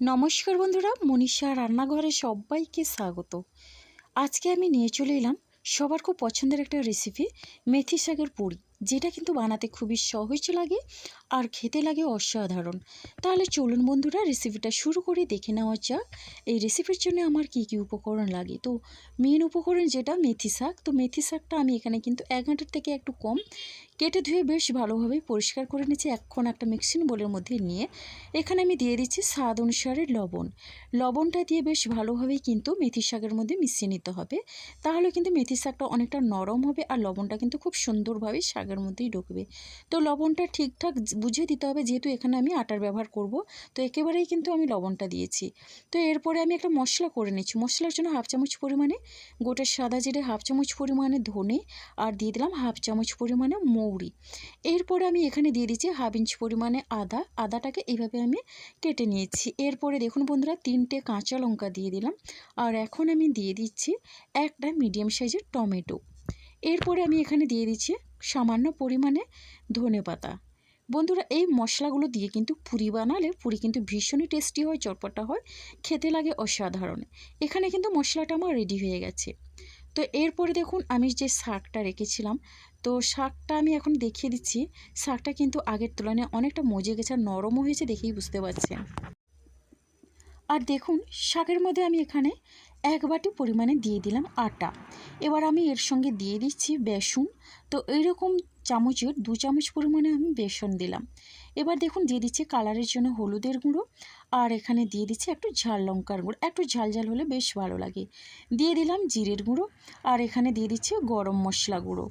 নমস্কার বন্ধুরা, মনীষা রান্নাঘরে সবাইকে স্বাগত। আজকে আমি নিয়ে চলে এলাম সবার খুব পছন্দের একটা রেসিপি মেথি শাকের পুরি, যেটা কিন্তু বানাতে খুবই সহজ লাগে আর খেতে লাগে অসাধারণ। তাহলে চলুন বন্ধুরা রেসিপিটা শুরু করে, দেখে নেওয়া যাক। এই রেসিপির জন্য আমার কি কি উপকরণ লাগে? তো মেন উপকরণ যেটা, মেথি শাক। তো মেথি শাকটা আমি এখানে কিন্তু এক ঘণ্টার থেকে একটু কম কেটে ধুয়ে বেশ ভালোভাবে পরিষ্কার করে নিচ্ছি এখন একটা মিক্সিং বোলের মধ্যে নিয়ে। এখানে আমি দিয়ে দিচ্ছি স্বাদ অনুসারে লবণ। লবণটা দিয়ে বেশ ভালোভাবেই কিন্তু মেথি শাকের মধ্যে মিশিয়ে নিতে হবে। তাহলে কিন্তু মেথি শাকটা অনেকটা নরম হবে আর লবণটা কিন্তু খুব সুন্দরভাবে শাকের মধ্যেই ঢুকবে। তো লবণটা ঠিকঠাক বুঝে দিতে হবে যেহেতু এখানে আমি আটার ব্যবহার করব। তো একেবারেই কিন্তু আমি লবণটা দিয়েছি। তো এরপরে আমি একটা মশলা করে নিচ্ছি। মশলার জন্য হাফ চামচ পরিমাণে গোটা সাদা জিরে, হাফ চামচ পরিমাণে ধনে আর দিয়ে দিলাম হাফ চামচ পরিমাণে মৌরি। এরপরে আমি এখানে দিয়ে দিচ্ছি হাফ ইঞ্চ পরিমাণে আদা। আদাটাকে এইভাবে আমি কেটে নিয়েছি। এরপরে দেখুন বন্ধুরা, তিনটে কাঁচা লঙ্কা দিয়ে দিলাম। আর এখন আমি দিয়ে দিচ্ছি একটা মিডিয়াম সাইজের টমেটো। এরপরে আমি এখানে দিয়ে দিচ্ছি সামান্য পরিমাণে ধনে পাতা। বন্ধুরা, এই মশলাগুলো দিয়ে কিন্তু পুরি বানালে পুরি কিন্তু ভীষণই টেস্টি হয়, চটপটা হয়, খেতে লাগে অসাধারণ। এখানে কিন্তু মশলাটা আমার রেডি হয়ে গেছে। তো এরপরে দেখুন, আমি যে শাকটা রেখেছিলাম, তো শাকটা আমি এখন দেখিয়ে দিচ্ছি। শাকটা কিন্তু আগের তুলনায় অনেকটা মজে গেছে আর নরমও হয়েছে দেখেই বুঝতে পারছেন। আর দেখুন, শাকের মধ্যে আমি এখানে এক বাটি পরিমাণে দিয়ে দিলাম আটা। এবার আমি এর সঙ্গে দিয়ে দিচ্ছি বেসন। তো এইরকম চামচের দু চামচ পরিমাণে আমি বেসন দিলাম। এবার দেখুন দিয়ে দিচ্ছে কালারের জন্য হলুদের গুঁড়ো আর এখানে দিয়ে দিচ্ছে একটু ঝাল লঙ্কার গুঁড়ো। একটু ঝাল ঝাল হলে বেশ ভালো লাগে। দিয়ে দিলাম জিরের গুঁড়ো আর এখানে দিয়ে দিচ্ছে গরম মশলা গুঁড়ো।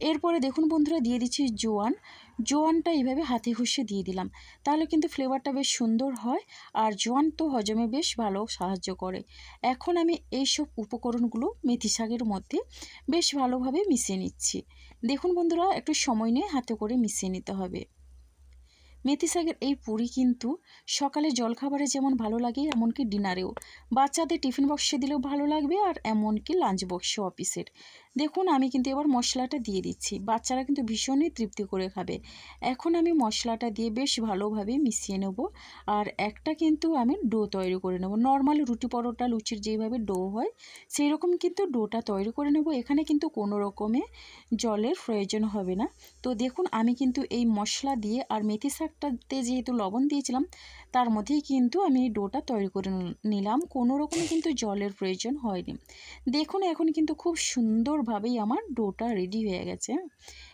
এরপরে দেখুন বন্ধুরা, দিয়ে দিচ্ছি জোয়ান। জোয়ানটা এইভাবে হাতে ঘষে দিয়ে দিলাম। তাহলে কিন্তু ফ্লেভারটা বেশ সুন্দর হয় আর জোয়ান তো হজমে বেশ ভালো সাহায্য করে। এখন আমি এইসব উপকরণগুলো মেথি শাকের মধ্যে বেশ ভালোভাবে মিশিয়ে নিচ্ছি। দেখুন বন্ধুরা, একটু সময় নিয়ে হাতে করে মিশিয়ে নিতে হবে। মেথি শাকের এই পুরি কিন্তু সকালে জলখাবারে যেমন ভালো লাগে, এমনকি ডিনারেও। বাচ্চাদের টিফিন বক্সে দিলেও ভালো লাগবে আর এমনকি লাঞ্চ বক্সে অফিসের। দেখুন, আমি কিন্তু এবার মশলাটা দিয়ে দিচ্ছি। বাচ্চারা কিন্তু ভীষণই তৃপ্তি করে খাবে। এখন আমি মশলাটা দিয়ে বেশ ভালোভাবে মিশিয়ে নেব আর একটা কিন্তু আমি ডো তৈরি করে নেব। নর্মাল রুটি পরোটা, লুচির যেভাবে ডো হয় সেই রকম কিন্তু ডোটা তৈরি করে নেব। এখানে কিন্তু কোনো রকমে জলের প্রয়োজন হবে না। তো দেখুন, আমি কিন্তু এই মশলা দিয়ে আর মেথি শাকটাতে যেহেতু লবণ দিয়েছিলাম, তার মধ্যেই কিন্তু আমি এই ডোটা তৈরি করে নিলাম। কোনো রকমে কিন্তু জলের প্রয়োজন হয়নি। দেখুন, এখন কিন্তু খুব সুন্দরভাবেই আমার ডোটা রেডি হয়ে গেছে।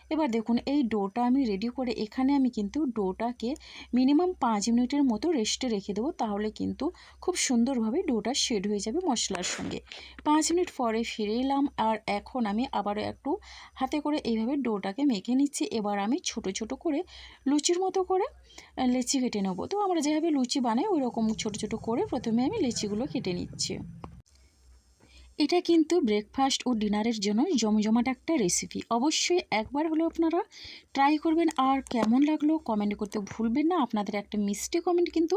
এবার দেখুন, এই ডোটা আমি রেডি করে এখানে আমি কিন্তু ডোটাকে মিনিমাম পাঁচ মিনিটের মতো রেস্টে রেখে দেবো। তাহলে কিন্তু খুব সুন্দরভাবে ডোটা শেড হয়ে যাবে মশলার সঙ্গে। পাঁচ মিনিট পরে ফিরে এলাম আর এখন আমি আবারও একটু হাতে করে এইভাবে ডোটাকে মেখে নিচ্ছি। এবার আমি ছোট ছোট করে লুচির মতো করে লেচি কেটে নেব। তো আমরা যেভাবে লুচি বানাই ওই রকম ছোটো ছোটো করে প্রথমে আমি লেচিগুলো কেটে নিচ্ছি। এটা কিন্তু ব্রেকফাস্ট ও ডিনারের জন্য জমজমাট একটা রেসিপি অবশ্যই একবার হলেও আপনারা ট্রাই করবেন। আর কেমন লাগল কমেন্ট করতে ভুলবেন না। আপনাদের একটা মিষ্টি কমেন্ট কিন্তু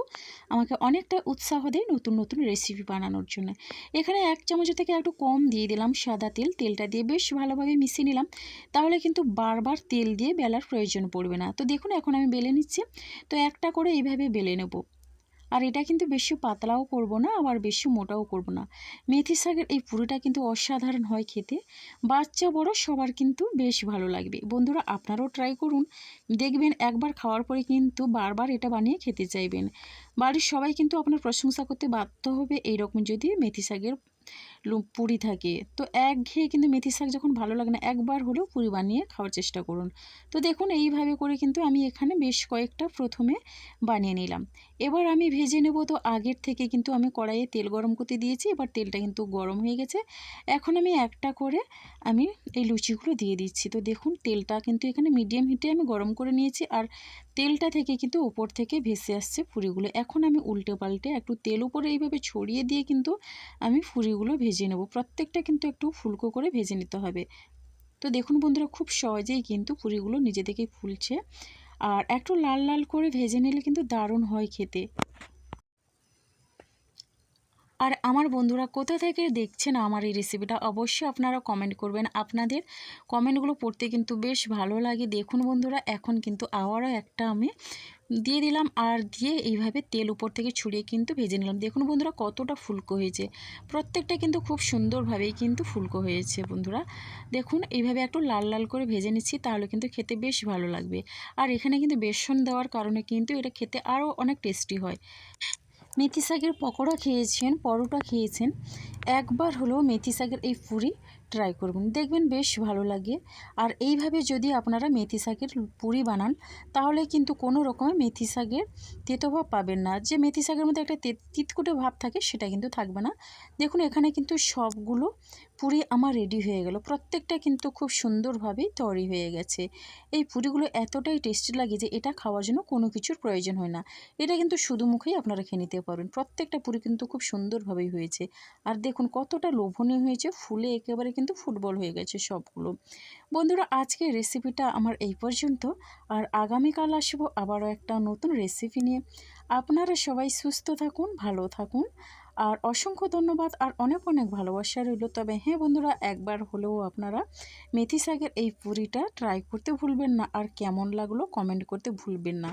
আমাকে অনেকটা উৎসাহ দেয় নতুন নতুন রেসিপি বানানোর জন্য। এখানে এক চামচ থেকে একটু কম দিয়ে দিলাম সাদা তেল। তেলটা দিয়ে বেশ ভালোভাবে মিশিয়ে নিলাম। তাহলে কিন্তু বারবার তেল দিয়ে বেলার প্রয়োজন পড়বে না। তো দেখুন, এখন আমি বেলে নিচ্ছি। তো একটা করে এইভাবে বেলে নেব। আর এটা কিন্তু বেশি পাতলাও করব না, আবার বেশি মোটাও করব না। মেথি শাকের এই পুরোটা কিন্তু অসাধারণ হয় খেতে। বাচ্চা, বড় সবার কিন্তু বেশ ভালো লাগবে। বন্ধুরা, আপনারাও ট্রাই করুন। দেখবেন একবার খাওয়ার পরে কিন্তু বারবার এটা বানিয়ে খেতে চাইবেন। বাড়ির সবাই কিন্তু আপনার প্রশংসা করতে বাধ্য হবে এইরকম যদি মেথি শাকের পুরি থাকে। তো এক ঘেয়ে কিন্তু মেথি শাক যখন ভালো লাগে না, একবার হলেও পুরি বানিয়ে খাওয়ার চেষ্টা করুন। তো দেখুন, এইভাবে করে কিন্তু আমি এখানে বেশ কয়েকটা প্রথমে বানিয়ে নিলাম। এবার আমি ভেজে নেব তো আগের থেকে কিন্তু আমি কড়াইয়ে তেল গরম করতে দিয়েছি, এবার তেলটা কিন্তু গরম হয়ে গেছে। এখন আমি একটা করে আমি এই লুচিগুলো দিয়ে দিচ্ছি। তো দেখুন, তেলটা কিন্তু এখানে মিডিয়াম হিটে আমি গরম করে নিয়েছি, আর তেলটা থেকে কিন্তু উপর থেকে ভেসে আসছে পুরিগুলো। এখন আমি উল্টে পাল্টে একটু তেল উপরে এইভাবে ছড়িয়ে দিয়ে কিন্তু আমি পুরিগুলো ভেজে নেব। প্রত্যেকটা কিন্তু একটু ফুলকো করে ভেজে নিতে হবে। তো দেখুন বন্ধুরা, খুব সহজেই কিন্তু পুরিগুলো নিজে থেকেই ফুলছে। আর একটু লাল লাল করে ভেজে নিলে কিন্তু দারুণ হয় খেতে। আর আমার বন্ধুরা কোথা থেকে দেখছেন আমার এই রেসিপিটা অবশ্যই আপনারা কমেন্ট করবেন। আপনাদের কমেন্টগুলো পড়তে কিন্তু বেশ ভালো লাগে। দেখুন বন্ধুরা, এখন কিন্তু আবারও একটা আমি দিয়ে দিলাম আর দিয়ে এইভাবে তেল উপর থেকে ছড়িয়ে কিন্তু ভেজে নিলাম। দেখুন বন্ধুরা, কতটা ফুলকো হয়েছে। প্রত্যেকটা কিন্তু খুব সুন্দরভাবেই কিন্তু ফুলকো হয়েছে বন্ধুরা। দেখুন, এইভাবে একটু লাল লাল করে ভেজে নিচ্ছি, তাহলে কিন্তু খেতে বেশ ভালো লাগবে। আর এখানে কিন্তু বেসন দেওয়ার কারণে কিন্তু এটা খেতে আরও অনেক টেস্টি হয়। মেথি শাকের পকোড়া খেয়েছেন পরোটা খেয়েছেন। একবার হলো মেথি শাকের এই পুরি ট্রাই করবেন। দেখবেন বেশ ভালো লাগে। আর এইভাবে যদি আপনারা মেথি শাকের পুরি বানান, তাহলে কিন্তু কোনো রকমের মেথি শাকের তেতো ভাব পাবেন না। যে মেথি শাকের মধ্যে একটা তিতকুটে ভাব থাকে, সেটা কিন্তু থাকবে না। দেখুন, এখানে কিন্তু সবগুলো পুরি আমার রেডি হয়ে গেল। প্রত্যেকটা কিন্তু খুব সুন্দরভাবেই তৈরি হয়ে গেছে। এই পুরিগুলো এতটাই টেস্টি লাগে যে এটা খাওয়ার জন্য কোনো কিছুর প্রয়োজন হয় না। এটা কিন্তু শুধু মুখেই আপনারা খেয়ে নিতে পারবেন। প্রত্যেকটা পুরি কিন্তু খুব সুন্দরভাবেই হয়েছে। আর দেখুন, কতটা লোভনীয় হয়েছে। ফুলে একেবারে কিন্তু ফুটবল হয়ে গেছে সবগুলো। বন্ধুরা, আজকের রেসিপিটা আমার এই পর্যন্ত। আর আগামীকাল আসব আবারও একটা নতুন রেসিপি নিয়ে। আপনারা সবাই সুস্থ থাকুন, ভালো থাকুন। আর অসংখ্য ধন্যবাদ আর অনেক অনেক ভালোবাসা রইল। তবে হ্যাঁ বন্ধুরা, একবার হলেও আপনারা মেথি শাকের এই পুরিটা ট্রাই করতে ভুলবেন না। আর কেমন লাগল কমেন্ট করতে ভুলবেন না।